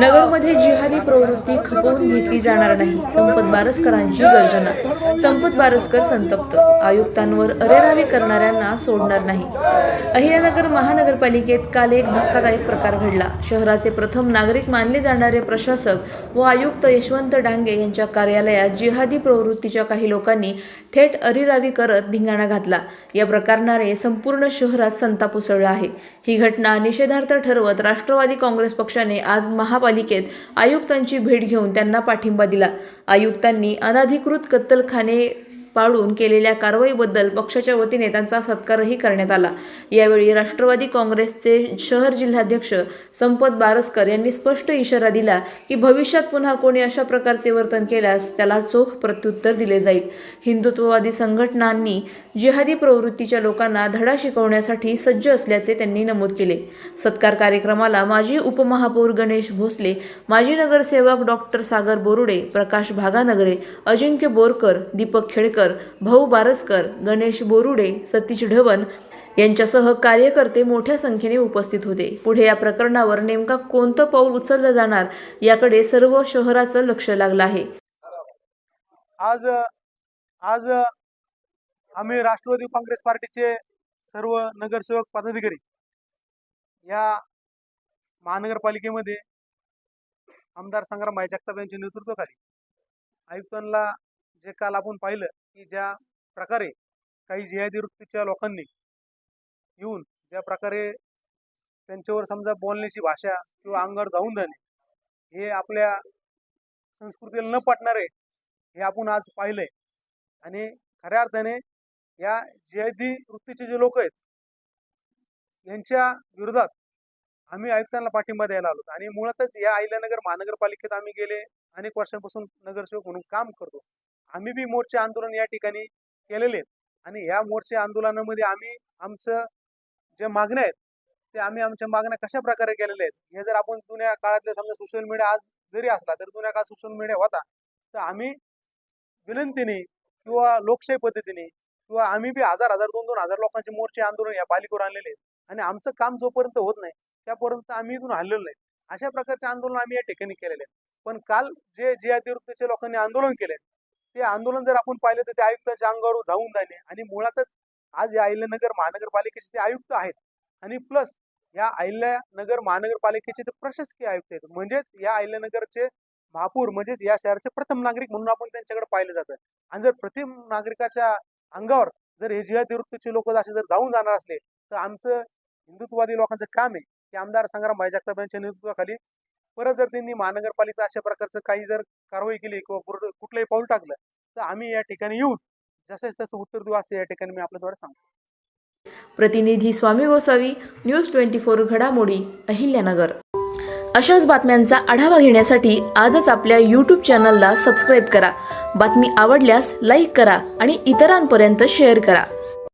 नगरमध्ये जिहादी प्रवृत्ती खपवून घेतली जाणार नाही. संपत बारसकरांची गर्जना. संपत बारसकर संतप्त. आयुक्तांवर अरेरावी करणाऱ्यांना सोडणार नाही. अहिल्यानगर महानगरपालिकेत काल एक धक्कादायक प्रकार घडला. शहराचे प्रथम नागरिक मानले जाणारे प्रशासक व आयुक्त यशवंत डांगे यांच्या कार्यालयात जिहादी प्रवृत्तीच्या काही लोकांनी थेट अरेरावी करत धिंगाणा घातला. या प्रकारणारे संपूर्ण शहरात संताप उसळला आहे. ही घटना निषेधार्थ ठरवत राष्ट्रवादी काँग्रेस पक्षाने आज महापालिकेत आयुक्तांची भेट घेऊन त्यांना पाठिंबा दिला. आयुक्तांनी अनधिकृत कत्तलखाने पाडून केलेल्या कारवाईबद्दल पक्षाच्या वतीने त्यांचा सत्कारही करण्यात आला. यावेळी राष्ट्रवादी काँग्रेसचे शहर जिल्हाध्यक्ष संपत बारसकर यांनी स्पष्ट इशारा दिला की भविष्यात पुन्हा कोणी अशा प्रकारचे वर्तन केल्यास त्याला चोख प्रत्युत्तर दिले जाईल. हिंदुत्ववादी संघटनांनी जिहादी प्रवृत्तीच्या लोकांना धडा शिकवण्यासाठी सज्ज असल्याचे त्यांनी नमूद केले. सत्कार कार्यक्रमाला माजी उपमहापौर गणेश भोसले माजी नगरसेवक डॉक्टर सागर बोरुडे प्रकाश भागानगरे अजिंक्य बोरकर दीपक खेडकर भाऊ बारसकर गणेश बोरुडे सतीश ढवण यांच्यासह कार्यकर्ते मोठ्या संख्येने उपस्थित होते. पुढे या प्रकरणावर नेमका कोणतं पाऊल उचललं जाणार याकडे सर्व शहराचं लक्ष लागलं आहे. आज आज आम्ही राष्ट्रवादी काँग्रेस पार्टीचे सर्व नगरसेवक पदाधिकारी या महानगरपालिकेमध्ये आमदार संग्राम जगताप यांच्या नेतृत्वाखाली आयुक्तांना जे काल आपण पाहिलं की ज्या प्रकारे काही जिहादी वृत्तीच्या लोकांनी येऊन ज्या प्रकारे त्यांच्यावर समजा बोलण्याची भाषा किंवा अंगावर जाऊन जाणे हे आपल्या संस्कृतीला न पटणारे हे आपण आज पाहिलंय. आणि खऱ्या अर्थाने या जिहादी वृत्तीचे जे लोक आहेत यांच्या विरोधात आम्ही आयुक्तांना पाठिंबा द्यायला आलो आणि मुळातच या अहिल्यानगर महानगरपालिकेत आम्ही गेले अनेक वर्षांपासून नगरसेवक म्हणून काम करतो. आम्ही बी मोर्चे आंदोलन या ठिकाणी केलेले आहेत. आणि या मोर्चे आंदोलनामध्ये आम्ही आमचं जे मागण्या आहेत ते आम्ही आमच्या मागण्या कशा प्रकारे केलेल्या आहेत हे जर आपण जुन्या काळातले समजा सोशल मीडिया आज जरी असला तर जुन्या काळात सोशल मीडिया होता तर आम्ही विनंतीने किंवा लोकशाही पद्धतीने किंवा आम्ही बी हजार हजार दोन दोन हजार लोकांचे मोर्चे आंदोलन या पालिकेवर आणलेले आहेत. आणि आमचं काम जोपर्यंत होत नाही त्यापर्यंत आम्ही इथून हल्लेलो नाही. अशा प्रकारचे आंदोलन आम्ही या ठिकाणी केलेले आहेत. पण काल जे जे वृत्तीच्या लोकांनी आंदोलन केले ते आंदोलन जर आपण पाहिलं तर ते आयुक्ताच्या अंगावर जाऊन जाणे आणि मुळातच आज या अहिल्यानगर महानगरपालिकेचे ते आयुक्त आहेत. आणि प्लस या अहिल्यानगर महानगरपालिकेचे ते प्रशासकीय आयुक्त आहेत. म्हणजेच या अहिल्यानगरचे महापूर म्हणजेच या शहराचे प्रथम नागरिक म्हणून आपण त्यांच्याकडे पाहिलं जातं. आणि जर प्रथम नागरिकाच्या अंगावर जर हे जिहादी वृत्तीचे लोक असे जर जाऊन जाणार असले तर आमचं हिंदुत्ववादी लोकांचं काम आहे की आमदार संग्राम भाई जगताप यांच्या नेतृत्वाखाली परत जर त्यांनी महानगरपालिका अशा प्रकारचं काही जर कारवाई केली किंवा कुठलंही पाऊल टाकलं तर आम्ही या ठिकाणी येऊन जसंच तसं उत्तर देऊ असं या ठिकाणी मी आपल्याद्वारे सांगतो. प्रतिनिधी Swami Gosavi news twenty four घडामोडी अहिल्यानगर. अशाच बातम्यांचा आढावा घेण्यासाठी आजच आपल्या यूट्यूब चॅनलला सबस्क्राईब करा. बातमी आवडल्यास लाईक करा आणि इतरांपर्यंत शेअर करा.